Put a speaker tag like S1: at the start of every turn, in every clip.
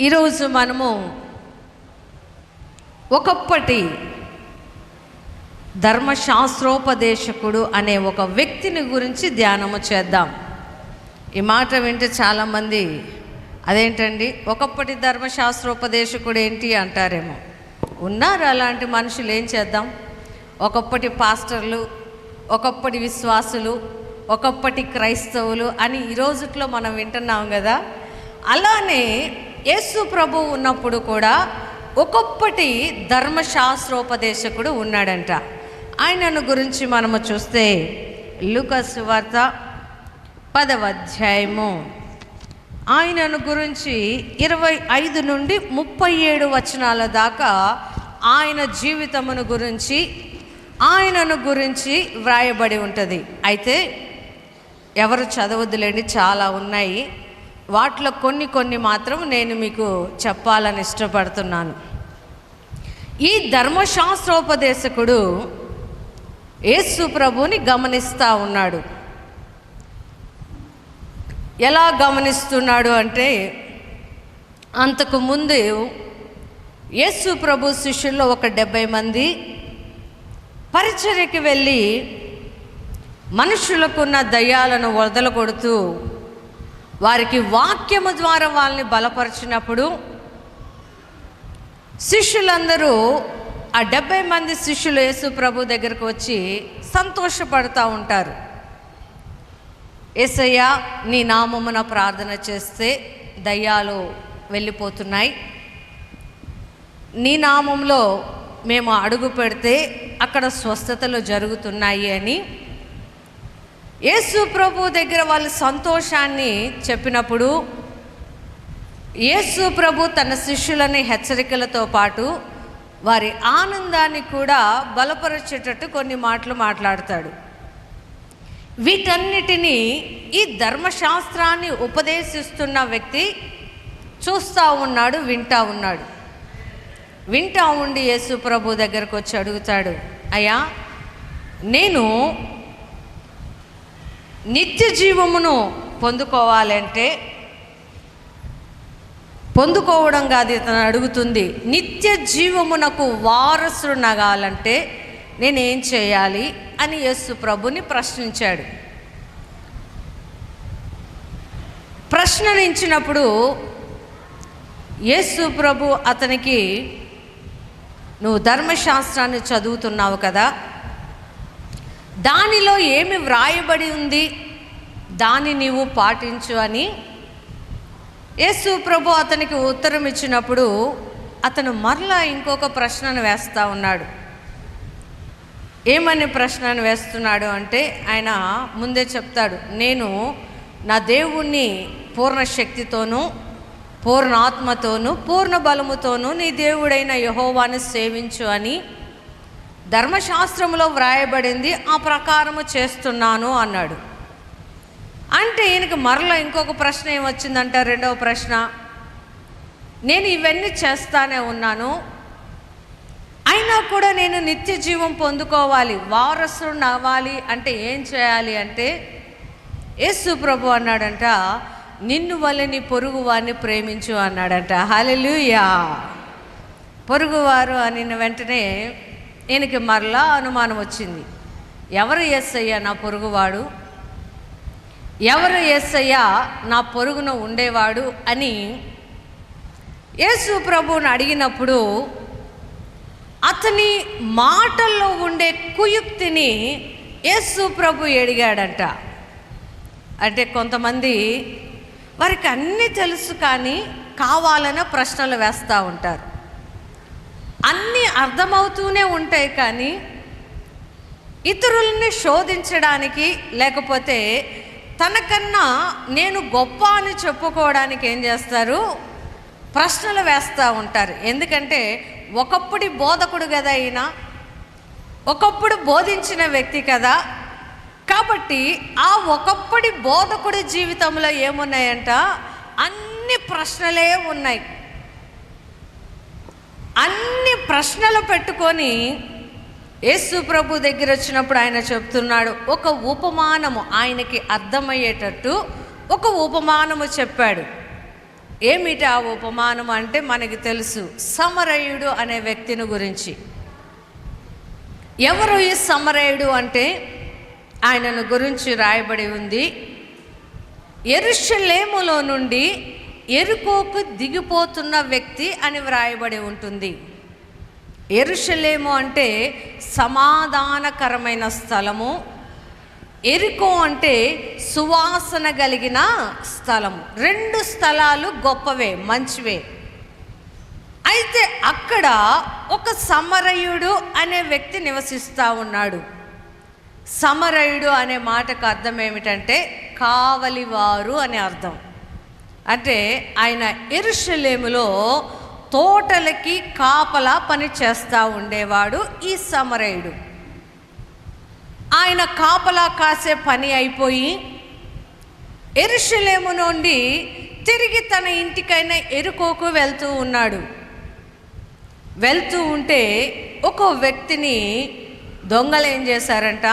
S1: ఈరోజు మనము ఒకప్పటి ధర్మశాస్త్రోపదేశకుడు అనే ఒక వ్యక్తిని గురించి ధ్యానము చేద్దాం. ఈ మాట వింటే చాలామంది అదేంటండి? ఒకప్పటి ధర్మశాస్త్రోపదేశకుడు ఏంటి అంటారేమో. ఉన్నారు అలాంటి మనుషులు? ఏం చేద్దాం? ఒకప్పటి పాస్టర్లు ఒకప్పటి విశ్వాసులు ఒకప్పటి క్రైస్తవులు అని ఈ రోజుట్లో మనం వింటున్నాం కదా? అలానే యేసు ప్రభు ఉన్నప్పుడు కూడా ఒకప్పటి ధర్మశాస్త్రోపదేశకుడు ఉన్నాడంట. ఆయనను గురించి మనము చూస్తే లుకస్ వార్త పదవ అధ్యాయము. ఆయనను గురించి ఇరవై ఐదు నుండి ముప్పై ఏడు వచనాల దాకా ఆయన జీవితమును గురించి ఆయనను గురించి వ్రాయబడి ఉంటుంది. అయితే ఎవరు చదవద్దులేండి చాలా ఉన్నాయి. వాటిలో కొన్ని కొన్ని మాత్రం నేను మీకు చెప్పాలని ఇష్టపడుతున్నాను. ఈ ధర్మశాస్త్రోపదేశకుడు యేసు ప్రభుని గమనిస్తూ ఉన్నాడు. ఎలా గమనిస్తున్నాడు అంటే అంతకు ముందు యేసు ప్రభు శిష్యుల్లో ఒక డెబ్భై మంది పరిచర్యకి వెళ్ళి మనుషులకున్న దయ్యాలను వదలగొడుతూ వారికి వాక్యము ద్వారా వాళ్ళని బలపరిచినప్పుడు శిష్యులందరూ ఆ డెబ్బై మంది శిష్యులు యేసు ప్రభు దగ్గరకు వచ్చి సంతోషపడుతూ ఉంటారు. ఏసయ్య నీ నామమున ప్రార్థన చేస్తే దయ్యాలు వెళ్ళిపోతున్నాయి. నీ నామంలో మేము అడుగు పెడితే అక్కడ స్వస్థతలు జరుగుతున్నాయి అని యేసు ప్రభు దగ్గర వాళ్ళు సంతోషాన్ని చెప్పినప్పుడు యేసు ప్రభు తన శిష్యులని హెచ్చరికలతో పాటు వారి ఆనందాన్ని కూడా బలపరిచేటట్టు కొన్ని మాటలు మాట్లాడతాడు. వీటన్నిటినీ ఈ ధర్మశాస్త్రాన్ని ఉపదేశిస్తున్న వ్యక్తి చూస్తూ ఉన్నాడు వింటా ఉన్నాడు. వింటా ఉండి యేసు ప్రభు దగ్గరకు వచ్చి అడుగుతాడు అయ్యా నేను నిత్య జీవమును పొందుకోవాలంటే పొందుకోవడం కాదు ఇతను అడుగుతుంది నిత్య జీవమునకు వారసుడు నగాలంటే నేనేం చేయాలి అని యేసు ప్రభుని ప్రశ్నించాడు. ప్రశ్నించినప్పుడు యేసు ప్రభు అతనికి నువ్వు ధర్మశాస్త్రాన్ని చదువుతున్నావు కదా దానిలో ఏమి వ్రాయబడి ఉంది? దాన్ని నీవు పాటించు అని యేసు ప్రభు అతనికి ఉత్తరం ఇచ్చినప్పుడు అతను మరలా ఇంకొక ప్రశ్నను వేస్తూ ఉన్నాడు. ఏమని ప్రశ్నను వేస్తున్నాడు అంటే ఆయన ముందే చెప్తాడు నేను నా దేవుణ్ణి పూర్ణ శక్తితోనూ పూర్ణ ఆత్మతోనూ పూర్ణ బలముతోనూ నీ దేవుడైన యహోవాని సేవించు అని ధర్మశాస్త్రంలో వ్రాయబడింది ఆ ప్రకారము చేస్తున్నాను అన్నాడు. అంటే ఈయనకి మరలా ఇంకొక ప్రశ్న ఏమొచ్చిందంట రెండవ ప్రశ్న నేను ఇవన్నీ చేస్తానే ఉన్నాను. అయినా కూడా నేను నిత్య జీవం పొందుకోవాలి వారసుడు అవ్వాలి అంటే ఏం చేయాలి అంటే యేసు ప్రభు అన్నాడంట నిన్ను వల్ల నీ పొరుగు వారిని ప్రేమించు అన్నాడంట. హలెలుయా పొరుగువారు అని వెంటనే ఈయనకి మరలా అనుమానం వచ్చింది. ఎవరు ఎస్సయ్యా నా పొరుగువాడు? ఎవరు ఎస్సయ్యా నా పొరుగున ఉండేవాడు అని యేసు ప్రభువుని అడిగినప్పుడు అతని మాటల్లో ఉండే కుయుక్తిని యేసు ప్రభు ఎడిగాడంట అంటే కొంతమంది వారికి అన్నీ తెలుసు కానీ కావాలనే ప్రశ్నలు వేస్తూ ఉంటారు. అన్నీ అర్థమవుతూనే ఉంటాయి కానీ ఇతరుల్ని శోధించడానికి లేకపోతే తనకన్నా నేను గొప్ప అని చెప్పుకోవడానికి ఏం చేస్తారు? ప్రశ్నలు వేస్తూ ఉంటారు. ఎందుకంటే ఒకప్పుడు బోధకుడు కదా ఈయన. ఒకప్పుడు బోధించిన వ్యక్తి కదా. కాబట్టి ఆ ఒకప్పటి బోధకుడి జీవితంలో ఏమున్నాయంట? అన్ని ప్రశ్నలే ఉన్నాయి. అన్ని ప్రశ్నలు పెట్టుకొని యేసు ప్రభు దగ్గర వచ్చినప్పుడు ఆయన చెప్తున్నాడు ఒక ఉపమానము ఆయనకి అర్థమయ్యేటట్టు ఒక ఉపమానము చెప్పాడు. ఏమిటి ఆ ఉపమానం అంటే మనకి తెలుసు సమరయుడు అనే వ్యక్తిని గురించి. ఎవరు ఈ సమరయుడు అంటే? ఆయనను గురించి రాయబడి ఉంది ఎరుషలేములో నుండి ఎరుకోకు దిగిపోతున్న వ్యక్తి అని వ్రాయబడి ఉంటుంది. ఎరుషలేము అంటే సమాధానకరమైన స్థలము. ఎరుకో అంటే సువాసన కలిగిన స్థలము. రెండు స్థలాలు గొప్పవే మంచివే. అయితే అక్కడ ఒక సమరయుడు అనే వ్యక్తి నివసిస్తూ ఉన్నాడు. సమరయుడు అనే మాటకు అర్థం ఏమిటంటే కావలివారు అనే అర్థం. అంటే ఆయన ఎరుషలేములో తోటలకి కాపలా పని చేస్తూ ఉండేవాడు ఈ సమరయుడు. ఆయన కాపలా కాసే పని అయిపోయి ఎరుషలేము నుండి తిరిగి తన ఇంటికైనా ఎరుకోకు వెళ్తూ ఉన్నాడు. వెళ్తూ ఉంటే ఒక వ్యక్తిని దొంగలు ఏం చేశారంట?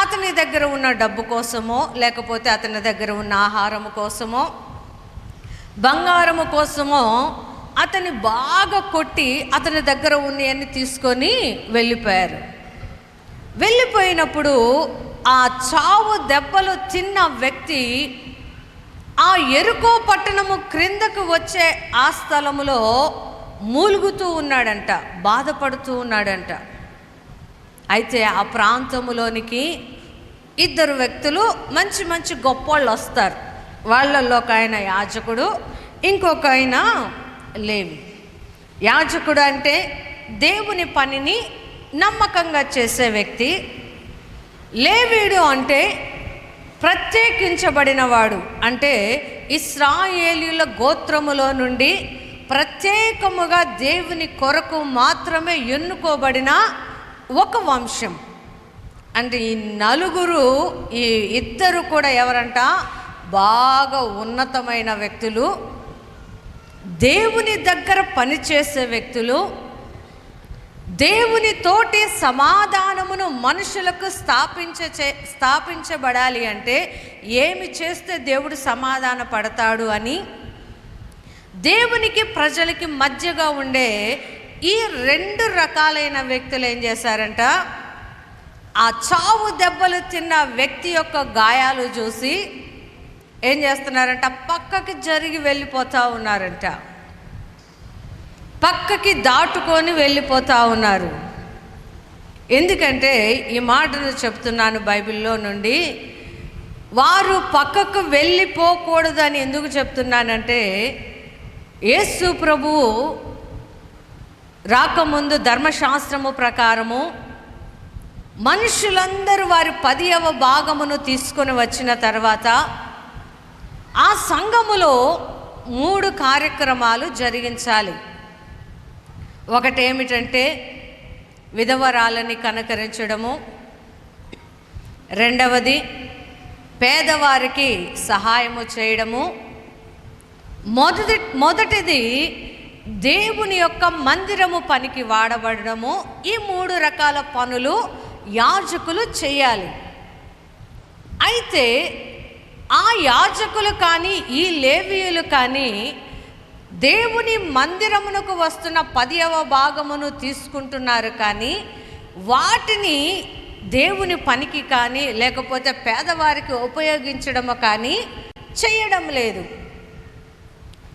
S1: అతని దగ్గర ఉన్న డబ్బు కోసమో లేకపోతే అతని దగ్గర ఉన్న ఆహారం కోసమో బంగారము కోసమో అతన్ని బాగా కొట్టి అతని దగ్గర ఉన్నవన్నీ తీసుకొని వెళ్ళిపోయారు. వెళ్ళిపోయినప్పుడు ఆ చావు దెబ్బలు తిన్న వ్యక్తి ఆ ఎరుకో పట్టణము క్రిందకు వచ్చే ఆ స్థలములో మూలుగుతూ ఉన్నాడంట బాధపడుతూ ఉన్నాడంట. అయితే ఆ ప్రాంతములోనికి ఇద్దరు వ్యక్తులు మంచి మంచి గొప్పోళ్ళు వస్తారు వాళ్ళల్లో ఒక ఆయన యాజకుడు ఇంకొక ఆయన లేవి. యాజకుడు అంటే దేవుని పనిని నమ్మకంగా చేసే వ్యక్తి. లేవీడు అంటే ప్రత్యేకించబడినవాడు. అంటే ఇస్రాయేలీల గోత్రములో నుండి ప్రత్యేకముగా దేవుని కొరకు మాత్రమే ఎన్నుకోబడిన ఒక వంశం. అంటే ఈ నలుగురు ఈ ఇద్దరు కూడా ఎవరంట? బాగా ఉన్నతమైన వ్యక్తులు దేవుని దగ్గర పనిచేసే వ్యక్తులు దేవుని తోటి సమాధానమును మనుషులకు స్థాపించ స్థాపించబడాలి అంటే ఏమి చేస్తే దేవుడు సమాధాన పడతాడు అని దేవునికి ప్రజలకి మధ్యగా ఉండే ఈ రెండు రకాలైన వ్యక్తులు ఏం చేశారంట? ఆ చావు దెబ్బలు తిన్న వ్యక్తి యొక్క గాయాలు చూసి ఏం చేస్తున్నారంట? పక్కకి జరిగి వెళ్ళిపోతూ ఉన్నారంట. పక్కకి దాటుకొని వెళ్ళిపోతూ ఉన్నారు. ఎందుకంటే ఈ మాటను చెప్తున్నాను బైబిల్లో నుండి వారు పక్కకు వెళ్ళిపోకూడదని ఎందుకు చెప్తున్నానంటే యేసు ప్రభువు రాకముందు ధర్మశాస్త్రము ప్రకారము మనుషులందరూ వారి పదియవ భాగమును తీసుకొని వచ్చిన తర్వాత ఆ సంఘములో మూడు కార్యక్రమాలు జరిగించాలి. ఒకటేమిటంటే విధవరాలని కనకరించడము. రెండవది పేదవారికి సహాయము చేయడము. మొదటి మొదటిది దేవుని యొక్క మందిరము పనికి వాడబడము. ఈ మూడు రకాల పనులు యాజకులు చేయాలి. అయితే ఆ యాజకులు కానీ ఈ లేవీయులు కానీ దేవుని మందిరమునకు వస్తున్న పదియవ భాగమును తీసుకుంటున్నారు కానీ వాటిని దేవుని పనికి కానీ లేకపోతే పేదవారికి ఉపయోగించడము కానీ చేయడం లేదు.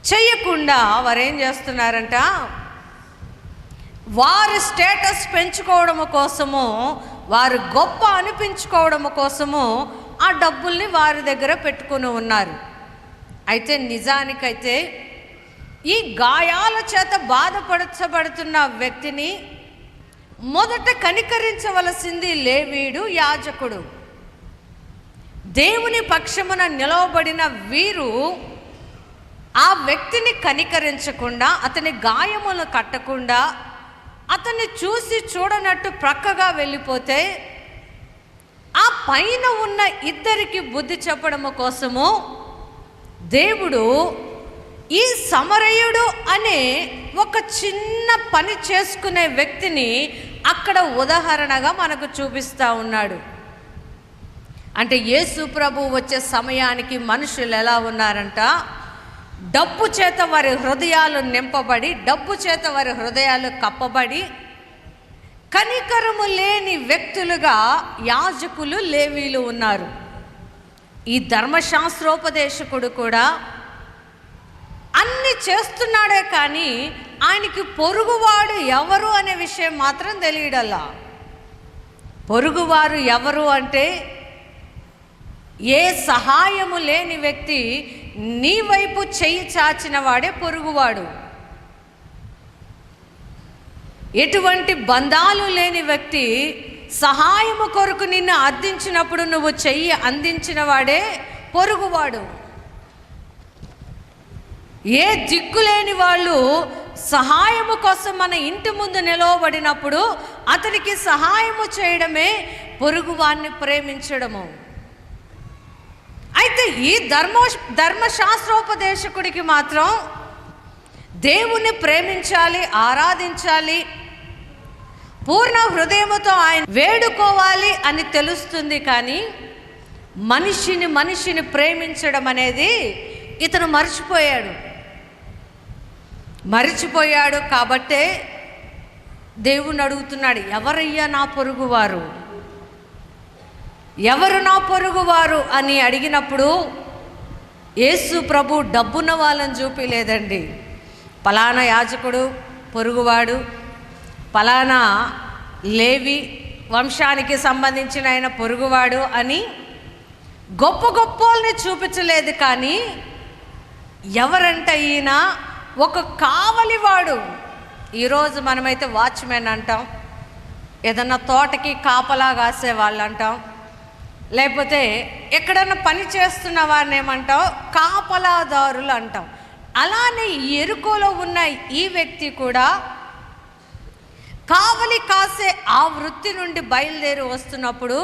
S1: చేయకుండా వారు ఏం చేస్తున్నారంట? వారి స్టేటస్ పెంచుకోవడము కోసము వారు గొప్ప అనిపించుకోవడము కోసము ఆ డబ్బుల్ని వారి దగ్గర పెట్టుకుని ఉన్నారు. అయితే నిజానికైతే ఈ గాయాల చేత బాధపడచబడుతున్న వ్యక్తిని మొదట కనికరించవలసింది లేవీడు యాజకుడు. దేవుని పక్షమున నిలవబడిన వీరు ఆ వ్యక్తిని కనికరించకుండా అతని గాయములు కట్టకుండా అతన్ని చూసి చూడనట్టు ప్రక్కగా వెళ్ళిపోతే ఆ పైన ఉన్న ఇద్దరికి బుద్ధి చెప్పడము కోసము దేవుడు ఈ సమరయుడు అనే ఒక చిన్న పని చేసుకునే వ్యక్తిని అక్కడ ఉదాహరణగా మనకు చూపిస్తూ ఉన్నాడు. అంటే యేసు ప్రభు వచ్చే సమయానికి మనుషులు ఎలా ఉన్నారంట? డబ్బు చేత వారి హృదయాలు నింపబడి డబ్బు చేత వారి హృదయాలు కప్పబడి కనికరము లేని వ్యక్తులుగా యాజకులు లేవీలు ఉన్నారు. ఈ ధర్మశాస్త్రోపదేశకుడు కూడా అన్ని చేస్తున్నాడే కానీ ఆయనకి పొరుగువాడు ఎవరు అనే విషయం మాత్రం తెలియడల్లా. పొరుగువారు ఎవరు అంటే ఏ సహాయము లేని వ్యక్తి నీ వైపు చెయ్యి చాచిన వాడే పొరుగువాడు. ఎటువంటి బంధాలు లేని వ్యక్తి సహాయము కొరకు నిన్ను అర్థించినప్పుడు నువ్వు చెయ్యి అందించిన వాడే పొరుగువాడు. ఏ దిక్కు లేని వాళ్ళు సహాయము కోసం మన ఇంటి ముందు నిలవబడినప్పుడు అతనికి సహాయము చేయడమే పొరుగువాన్ని ప్రేమించడము. అయితే ఈ ధర్మ ధర్మశాస్త్రోపదేశకుడికి మాత్రం దేవుణ్ణి ప్రేమించాలి ఆరాధించాలి పూర్ణ హృదయముతో ఆయన వేడుకోవాలి అని తెలుస్తుంది కానీ మనిషిని మనిషిని ప్రేమించడం అనేది ఇతను మర్చిపోయాడు. మరిచిపోయాడు కాబట్టే దేవుణ్ణి అడుగుతున్నాడు ఎవరయ్యా నా పొరుగువారు? ఎవరు నా పొరుగువారు? అని అడిగినప్పుడు యేసు ప్రభు డబ్బున్న వాళ్ళని చూపిలేదండి. పలానా యాజకుడు పొరుగువాడు పలానా లేవి వంశానికి సంబంధించిన ఆయన పొరుగువాడు అని గొప్ప గొప్పల్ని చూపించలేదు కానీ ఎవరంట ఈయన? ఒక కావలివాడు. ఈరోజు మనమైతే వాచ్మెన్ అంటాం. ఏదన్నా తోటకి కాపలా కాసే వాళ్ళు అంటాం లేకపోతే ఎక్కడన్నా పని చేస్తున్న వారిని ఏమంటాం కాపలాదారులు అంటాం అలానే ఎరుకలో ఎరుకోలో ఉన్న ఈ వ్యక్తి కూడా కావలి కాసే ఆ వృత్తి నుండి బయలుదేరి వస్తున్నప్పుడు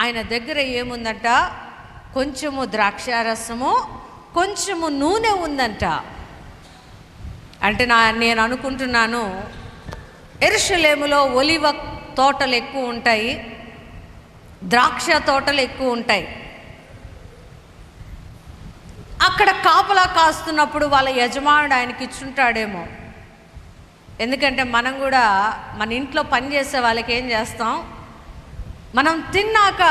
S1: ఆయన దగ్గర ఏముందంట? కొంచెము ద్రాక్షారసము కొంచెము నూనె ఉందంట. అంటే నా నేను అనుకుంటున్నాను ఎరుషలేములో ఒలివ తోటలు ఎక్కువ ఉంటాయి ద్రాక్ష తోటలు ఎక్కువ ఉంటాయి. అక్కడ కాపలా కాస్తున్నప్పుడు వాళ్ళ యజమానుడు ఆయనకి ఇచ్చుంటాడేమో ఎందుకంటే మనం కూడా మన ఇంట్లో పని చేసే వాళ్ళకి ఏం చేస్తాం? మనం తిన్నాక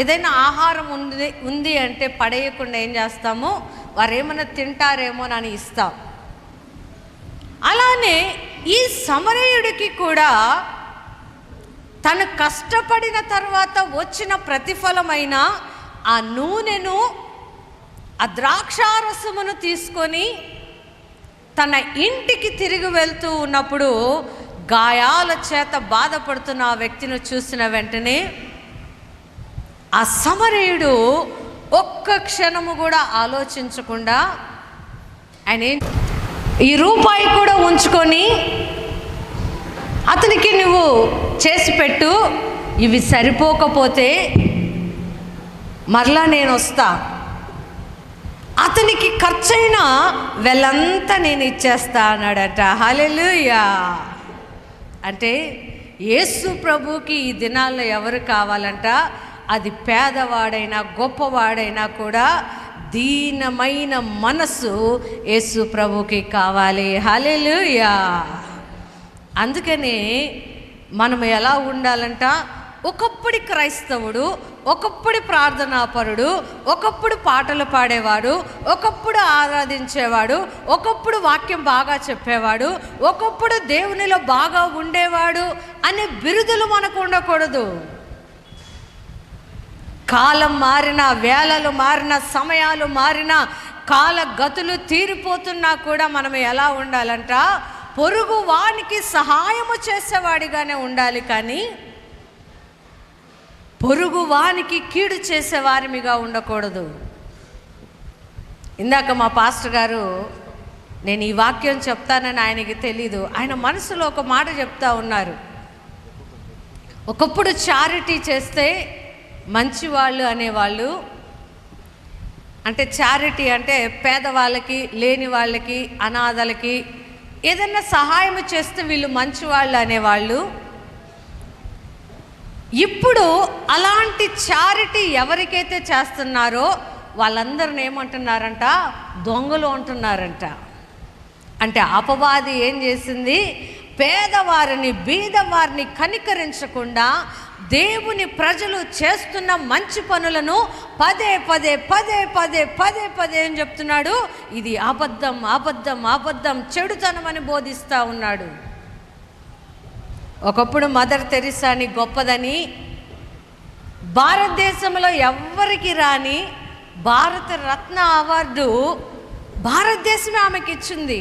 S1: ఏదైనా ఆహారం ఉంది ఉంది అంటే పడేయకుండా ఏం చేస్తాము? వారు ఏమైనా తింటారేమో అని ఇస్తాం. అలానే ఈ సమరయుడికి కూడా తను కష్టపడిన తర్వాత వచ్చిన ప్రతిఫలమైన ఆ నూనెను ఆ ద్రాక్షారసమును తీసుకొని తన ఇంటికి తిరిగి వెళ్తూ ఉన్నప్పుడు గాయాల చేత బాధపడుతున్న ఆ వ్యక్తిని చూసిన వెంటనే ఆ సమరయుడు ఒక్క క్షణము కూడా ఆలోచించకుండా ఆయన ఈ రూపాయి కూడా ఉంచుకొని అతనికి నువ్వు చేసి పెట్టు ఇవి సరిపోకపోతే మరలా నేను వస్తాను అతనికి ఖర్చైన వెళ్ళంతా నేను ఇచ్చేస్తా అన్నాడట. హలెలుయా అంటే యేసు ప్రభుకి ఈ దినాల్లో ఎవరు కావాలంట? అది పేదవాడైనా గొప్పవాడైనా కూడా దీనమైన మనసు యేసు ప్రభుకి కావాలి. హలెలుయా అందుకనే మనం ఎలా ఉండాలంట? ఒకప్పుడు క్రైస్తవుడు ఒకప్పుడు ప్రార్థనాపరుడు ఒకప్పుడు పాటలు పాడేవాడు ఒకప్పుడు ఆరాధించేవాడు ఒకప్పుడు వాక్యం బాగా చెప్పేవాడు ఒకప్పుడు దేవునిలో బాగా ఉండేవాడు అనే బిరుదులు మనకు ఉండకూడదు. కాలం మారిన వేళలు మారిన సమయాలు మారిన కాల గతులు తీరిపోతున్నా కూడా మనం ఎలా ఉండాలంట? పొరుగు వానికి సహాయము చేసేవాడిగానే ఉండాలి కానీ పొరుగు వానికి కీడు చేసేవారిమిగా ఉండకూడదు. ఇందాక మా పాస్టర్ గారు నేను ఈ వాక్యం చెప్తానని ఆయనకి తెలీదు. ఆయన మనసులో ఒక మాట చెప్తా ఉన్నారు. ఒకప్పుడు చారిటీ చేస్తే మంచివాళ్ళు అనేవాళ్ళు అంటే చారిటీ అంటే పేదవాళ్ళకి లేని వాళ్ళకి అనాథలకి ఏదైనా సహాయం చేస్తే వీళ్ళు మంచివాళ్ళు అనేవాళ్ళు ఇప్పుడు అలాంటి చారిటీ ఎవరికైతే చేస్తున్నారో వాళ్ళందరిని ఏమంటున్నారంట? దొంగలు అంటున్నారంట. అంటే అపవాది ఏం చేసింది? పేదవారిని బీదవారిని కనికరించకుండా దేవుని ప్రజలు చేస్తున్న మంచి పనులను పదే పదే పదే పదే పదే పదే అని చెప్తున్నాడు. ఇది అబద్ధం అబద్ధం అబద్ధం చెడుతనమని బోధిస్తూ ఉన్నాడు. ఒకప్పుడు మదర్ తెరిసాని గొప్పదని భారతదేశంలో ఎవ్వరికి రాని భారత రత్న అవార్డు భారతదేశమే ఆమెకి ఇచ్చింది.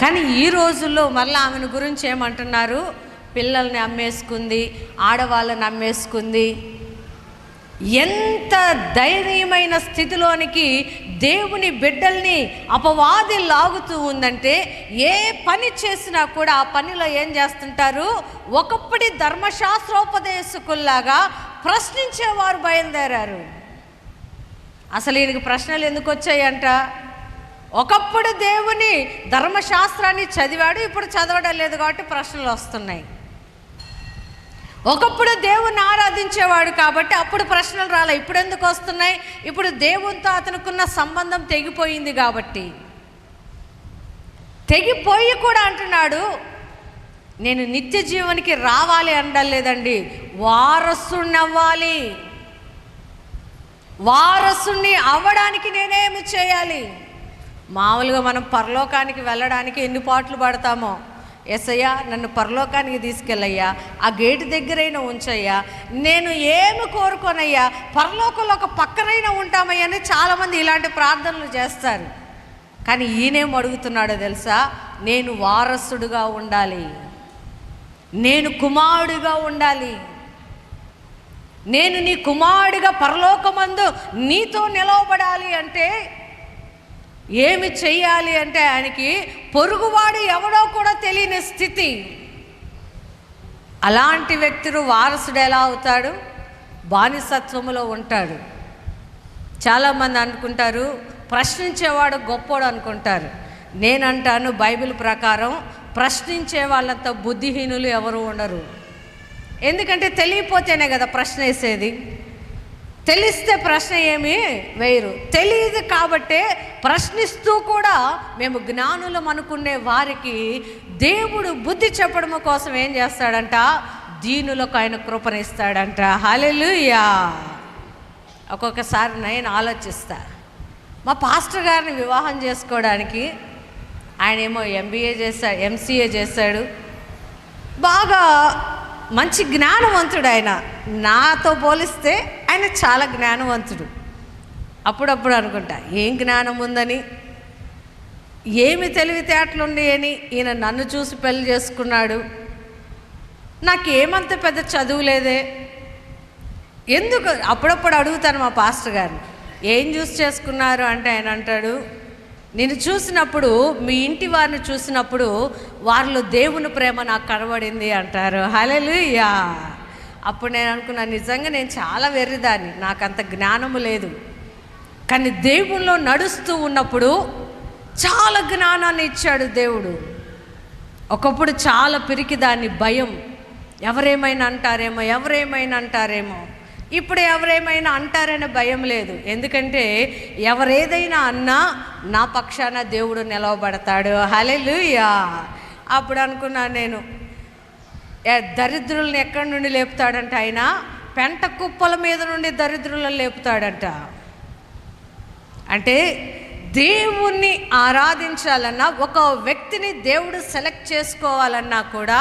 S1: కానీ ఈ రోజుల్లో మళ్ళీ ఆమెను గురించి ఏమంటున్నారు? పిల్లల్ని అమ్మేసుకుంది ఆడవాళ్ళని అమ్మేసుకుంది. ఎంత దయనీయమైన స్థితిలోనికి దేవుని బిడ్డల్ని అపవాది లాగుతూ ఉందంటే ఏ పని చేసినా కూడా ఆ పనిలో ఏం చేస్తుంటారు? ఒకప్పటి ధర్మశాస్త్రోపదేశకుల్లాగా ప్రశ్నించేవారు బయలుదేరారు. అసలు ఈయనకి ప్రశ్నలు ఎందుకు వచ్చాయంట? ఒకప్పుడు దేవుని ధర్మశాస్త్రాన్ని చదివాడు ఇప్పుడు చదవడం లేదు కాబట్టి ప్రశ్నలు వస్తున్నాయి. ఒకప్పుడు దేవుణ్ణి ఆరాధించేవాడు కాబట్టి అప్పుడు ప్రశ్నలు రాలే. ఇప్పుడు ఎందుకు వస్తున్నాయి? ఇప్పుడు దేవునితో అతనుకున్న సంబంధం తెగిపోయింది కాబట్టి. తెగిపోయి కూడా అంటున్నాడు నేను నిత్య జీవనికి రావాలి అనలేదండి వారసుణ్ణి అవ్వాలి. వారసుణ్ణి అవ్వడానికి నేనేమి చేయాలి? మామూలుగా మనం పరలోకానికి వెళ్ళడానికి ఎన్ని పాటలు పడతామో. ఎస్ఐయా నన్ను పరలోకానికి తీసుకెళ్ళయ్యా ఆ గేటు దగ్గరైనా ఉంచయ్యా నేను ఏమి కోరుకోనయ్యా పరలోకంలో ఒక పక్కనైనా ఉంటామయ్యా అని చాలామంది ఇలాంటి ప్రార్థనలు చేస్తారు. కానీ ఈయనేం అడుగుతున్నాడో తెలుసా? నేను వారసుడుగా ఉండాలి. నేను కుమారుడిగా ఉండాలి. నేను నీ కుమారుడిగా పరలోకమందు నీతో నిలవబడాలి అంటే ఏమి చెయ్యాలి అంటే ఆయనకి పొరుగువాడు ఎవడో కూడా తెలియని స్థితి. అలాంటి వ్యక్తులు వారసుడు ఎలా అవుతాడు? బానిసత్వములో ఉంటాడు. చాలామంది అనుకుంటారు ప్రశ్నించేవాడు గొప్పోడు అనుకుంటారు. నేనంటాను బైబిల్ ప్రకారం ప్రశ్నించే వాళ్ళంత బుద్ధిహీనులు ఎవరు ఉండరు. ఎందుకంటే తెలియపోతేనే కదా ప్రశ్న వేసేది. తెలిస్తే ప్రశ్న ఏమి వేయరు. తెలియదు కాబట్టే ప్రశ్నిస్తూ కూడా మేము జ్ఞానులం అనుకునే వారికి దేవుడు బుద్ధి చెప్పడం కోసం ఏం చేస్తాడంట? దీనులకు ఆయన కృపనిస్తాడంట. హలెలుయా ఒక్కొక్కసారి నేను ఆలోచిస్తా. మా పాస్టర్ గారిని వివాహం చేసుకోవడానికి ఆయన ఏమో ఎంబీఏ చేశాడు ఎంసీఏ చేశాడు బాగా మంచి జ్ఞానవంతుడు ఆయన. నాతో పోలిస్తే ఆయన చాలా జ్ఞానవంతుడు. అప్పుడప్పుడు అనుకుంటా ఏం జ్ఞానం ఉందని? ఏమి తెలివితేటలుండి అని ఈయన నన్ను చూసి పెళ్ళి చేసుకున్నాడు. నాకేమంత పెద్ద చదువు లేదే? ఎందుకు? అప్పుడప్పుడు అడుగుతాను మా పాస్టర్ గారిని. ఏం చూసి చేసుకున్నారు? అంటే ఆయన అంటాడు నేను చూసినప్పుడు మీ ఇంటి వారిని చూసినప్పుడు వారిలో దేవుని ప్రేమ నాకు కనబడింది అంటారు. హలెలుయా అప్పుడు నేను అనుకున్నా నిజంగా నేను చాలా వెర్రిదాన్ని. నాకు అంత జ్ఞానము లేదు. కానీ దేవుల్లో నడుస్తూ ఉన్నప్పుడు చాలా జ్ఞానాన్ని ఇచ్చాడు దేవుడు. ఒకప్పుడు చాలా పిరికిదాన్ని భయం. ఎవరేమైనా అంటారేమో ఎవరేమైనా అంటారేమో. ఇప్పుడు ఎవరేమైనా అంటారనే భయం లేదు. ఎందుకంటే ఎవరేదైనా అన్నా నా పక్షాన దేవుడు నిలవబడతాడు. హలెలుయా అప్పుడు అనుకున్నా నేను దరిద్రులను ఎక్కడి నుండి లేపుతాడంట ఆయన? పెంట కుప్పల మీద నుండి దరిద్రులను లేపుతాడంట. అంటే దేవుణ్ణి ఆరాధించాలన్నా ఒక వ్యక్తిని దేవుడు సెలెక్ట్ చేసుకోవాలన్నా కూడా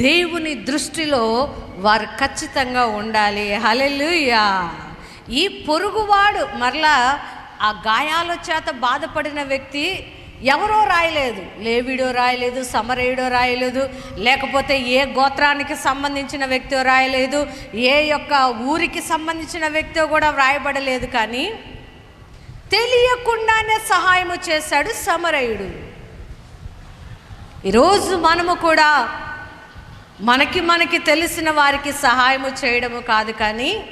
S1: దేవుని దృష్టిలో వారు ఖచ్చితంగా ఉండాలి. హలెలుయా ఈ పొరుగువాడు మరలా ఆ గాయాల చేత బాధపడిన వ్యక్తి ఎవరో రాయలేదు. లేవిడో రాయలేదు సమరయుడో రాయలేదు లేకపోతే ఏ గోత్రానికి సంబంధించిన వ్యక్తో రాయలేదు ఏ యొక్క ఊరికి సంబంధించిన వ్యక్తో కూడా వ్రాయబడలేదు కానీ తెలియకుండానే సహాయము చేశాడు సమరయుడు. ఈరోజు మనము కూడా మనకి మనకి తెలిసిన వారికి సహాయము చేయడము కాదు కానీ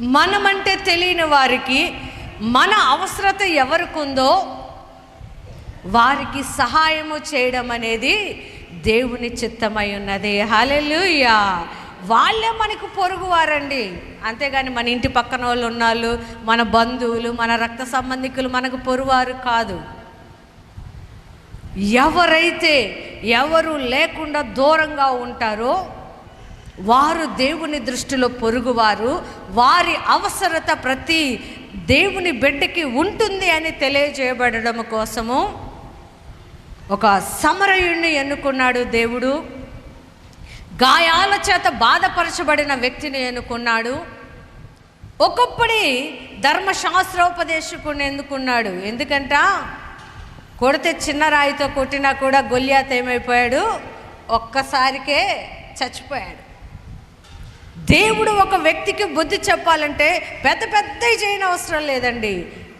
S1: మనమంటే తెలియని వారికి మన అవసరత ఎవరికి ఉందో వారికి సహాయము చేయడం అనేది దేవుని చిత్తమై ఉన్నది. హలెలుయా వాళ్ళే మనకు పొరుగువారండి. అంతేగాని మన ఇంటి పక్కన వాళ్ళు ఉన్నాళ్ళు మన బంధువులు మన రక్త సంబంధికులు మనకు పొరువారు కాదు. ఎవరైతే ఎవరు లేకుండా దూరంగా ఉంటారో వారు దేవుని దృష్టిలో పొరుగువారు వారి అవసరత ప్రతి దేవుని బిడ్డకి ఉంటుంది అని తెలియజేయబడడం కోసము ఒక సమరయుణ్ణి ఎన్నుకున్నాడు దేవుడు. గాయాల చేత బాధపరచబడిన వ్యక్తిని ఎన్నుకున్నాడు. ఒకప్పటి ధర్మశాస్త్రోపదేశకుని ఎన్నుకున్నాడు. ఎందుకంట? కొడితే చిన్న రాయితో కొట్టినా కూడా గొల్యాత్ ఏమైపోయాడు? ఒక్కసారికే చచ్చిపోయాడు. దేవుడు ఒక వ్యక్తికి బుద్ధి చెప్పాలంటే పెద్ద పెద్దవి చేయని అవసరం లేదండి.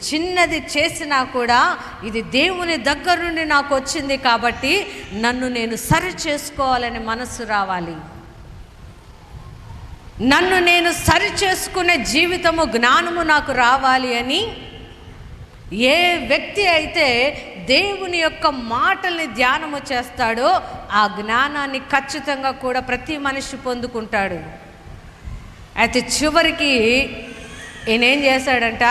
S1: చిన్నది చేసినా కూడా ఇది దేవుని దగ్గర నుండి నాకు వచ్చింది కాబట్టి నన్ను నేను సరి చేసుకోవాలని మనసు రావాలి. నన్ను నేను సరి చేసుకునే జీవితము జ్ఞానము నాకు రావాలి అని ఏ వ్యక్తి అయితే దేవుని యొక్క మాటల్ని ధ్యానము చేస్తాడో ఆ జ్ఞానాన్ని ఖచ్చితంగా కూడా ప్రతి మనిషి పొందుకుంటాడు. అయితే చివరికి ఈయనేం చేశాడంట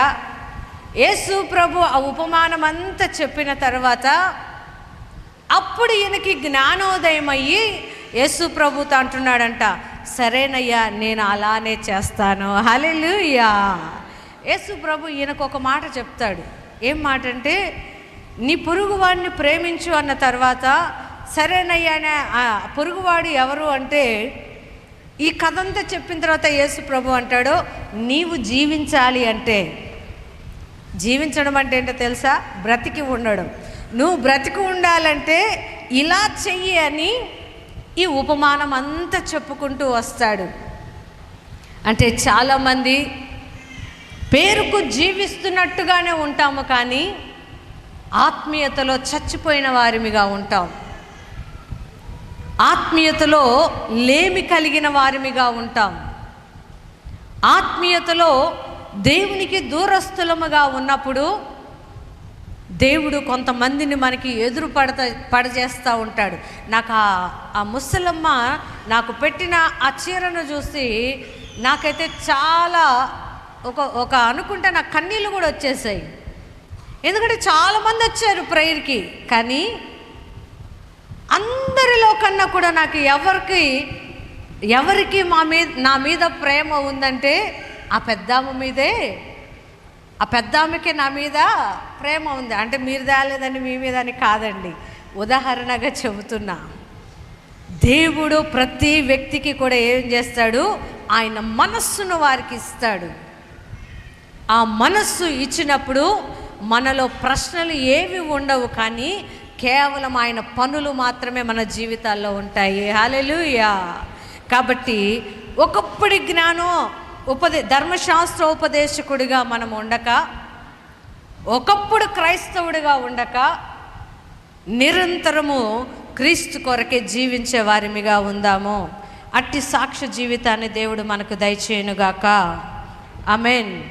S1: యేసు ప్రభు ఆ ఉపమానం అంతా చెప్పిన తర్వాత అప్పుడు ఈయనకి జ్ఞానోదయం అయ్యి యేసు ప్రభుతో అంటున్నాడంట సరేనయ్యా నేను అలానే చేస్తాను. హలెలుయా యేసు ప్రభు ఈయనకు ఒక మాట చెప్తాడు. ఏం మాట అంటే నీ పొరుగువాడిని ప్రేమించు అన్న తర్వాత సరేనయ్యానే పొరుగువాడు ఎవరు అంటే ఈ కథ అంతా చెప్పిన తర్వాత యేసు ప్రభు అంటాడు నీవు జీవించాలి అంటే. జీవించడం అంటే ఏంటో తెలుసా? బ్రతికి ఉండడం. నువ్వు బ్రతికి ఉండాలంటే ఇలా చెయ్యి అని ఈ ఉపమానం అంతా చెప్పుకుంటూ వస్తాడు. అంటే చాలామంది పేరుకు జీవిస్తున్నట్టుగానే ఉంటాము కానీ ఆత్మీయతలో చచ్చిపోయిన వారిమిగా ఉంటాం. ఆత్మీయతలో లేమి కలిగిన వారిమిగా ఉంటాం. ఆత్మీయతలో దేవునికి దూరస్థులముగా ఉన్నప్పుడు దేవుడు కొంతమందిని మనకి ఎదురు పడత పడజేస్తూ ఉంటాడు. నాకు ఆ ఆ ముసలమ్మ నాకు పెట్టిన ఆ చీరను చూసి నాకైతే చాలా ఒక ఒక అనుకుంటే నా కన్నీళ్ళు కూడా వచ్చేసాయి. ఎందుకంటే చాలామంది వచ్చారు ప్రేయర్కి కానీ అందరిలో కన్నా కూడా నాకు ఎవరికి ఎవరికి మా మీద నా మీద ప్రేమ ఉందంటే ఆ పెద్దామ మీదే ఆ పెద్దామకి నా మీద ప్రేమ ఉంది. అంటే మీరు తేలేదని మీ మీద అని కాదండి. ఉదాహరణగా చెబుతున్నా. దేవుడు ప్రతి వ్యక్తికి కూడా ఏం చేస్తాడు? ఆయన మనస్సును వారికి ఇస్తాడు. ఆ మనస్సు ఇచ్చినప్పుడు మనలో ప్రశ్నలు ఏవి ఉండవు కానీ కేవలం ఆయన పనులు మాత్రమే మన జీవితాల్లో ఉంటాయి. హాలెలుయా కాబట్టి ఒకప్పుడు జ్ఞానం ఉపదే ధర్మశాస్త్ర ఉపదేశకుడిగా మనం ఉండక ఒకప్పుడు క్రైస్తవుడిగా ఉండక నిరంతరము క్రీస్తు కొరకే జీవించే వారిమిగా ఉందాము. అట్టి సాక్ష్య జీవితాన్ని దేవుడు మనకు దయచేయనుగాక. అమెన్